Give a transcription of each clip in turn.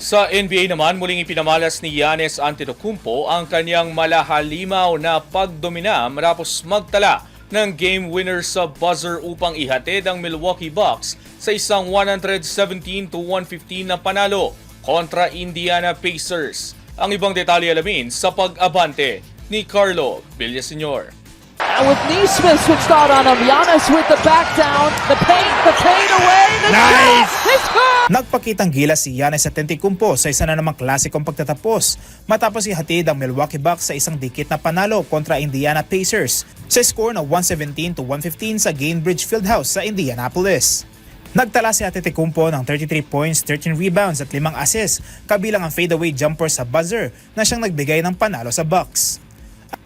Sa NBA naman, muling ipinamalas ni Giannis Antetokounmpo ang kanyang malahalimaw na pagdomina matapos magtala ng game winner sa buzzer upang ihatid ang Milwaukee Bucks sa isang 117 to 115 na panalo kontra Indiana Pacers. Ang ibang detalye alamin sa pag-abante ni Carlo Villaseñor. And with Neesmith switched out on him, Giannis with the back down, the paint, the the Nagpakitang gilas si Giannis Antetokounmpo sa isa na namang klasikong pagtatapos matapos ihatid ang Milwaukee Bucks sa isang dikit na panalo kontra Indiana Pacers sa score na 117 to 115 sa Gainbridge Fieldhouse sa Indianapolis. Nagtala si Antetokounmpo ng 33 points, 13 rebounds at 5 assists kabilang ang fadeaway jumper sa buzzer na siyang nagbigay ng panalo sa Bucks.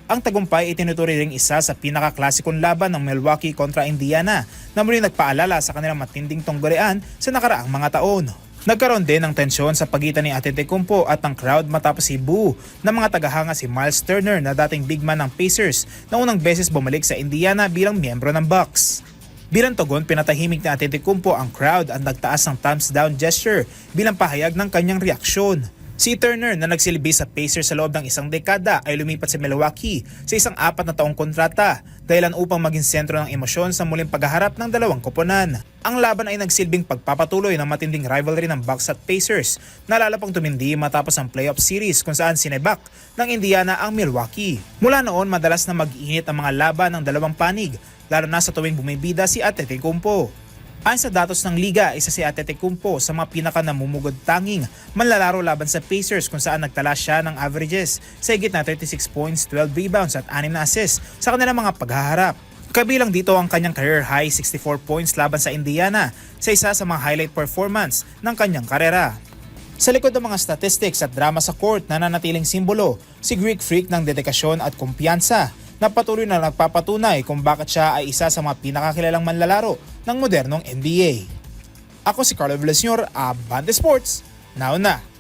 Ang tagumpay ay tinuturi ring isa sa pinakaklasikong laban ng Milwaukee kontra Indiana na muli nagpaalala sa kanilang matinding tunggalian sa nakaraang mga taon. Nagkaroon din ng tensyon sa pagitan ni Antetokounmpo at ng crowd matapos si Boo ng mga tagahanga si Miles Turner na dating big man ng Pacers na unang beses bumalik sa Indiana bilang miyembro ng Bucks. Bilang tugon, pinatahimik ni Antetokounmpo ang crowd at nagtaas ng thumbs down gesture bilang pahayag ng kanyang reaksyon. Si Turner na nagsilbi sa Pacers sa loob ng isang dekada ay lumipat sa Milwaukee sa isang apat na taong kontrata dahilan upang maging sentro ng emosyon sa muling paghaharap ng dalawang koponan. Ang laban ay nagsilbing pagpapatuloy ng matinding rivalry ng Bucks at Pacers na lalo pang tumindi matapos ang playoff series kung saan sinebak ng Indiana ang Milwaukee. Mula noon madalas na mag-init ang mga laban ng dalawang panig lalo na sa tuwing bumibida si Antetokounmpo. Ayon sa datos ng liga, isa si Antetokounmpo sa mga pinaka namumugod tanging manlalaro laban sa Pacers kung saan nagtala siya ng averages sa higit na 36 points, 12 rebounds at 6 na assists sa kanilang mga paghaharap. Kabilang dito ang kanyang career high 64 points laban sa Indiana sa isa sa mga highlight performance ng kanyang karera. Sa likod ng mga statistics at drama sa court nananatiling simbolo si Greek freak ng dedikasyon at kumpiyansa na patuloy na nagpapatunay kung bakit siya ay isa sa mga pinakakilalang manlalaro ng modernong NBA. Ako si Carlo Villaseñor, Abante Sports. Now na!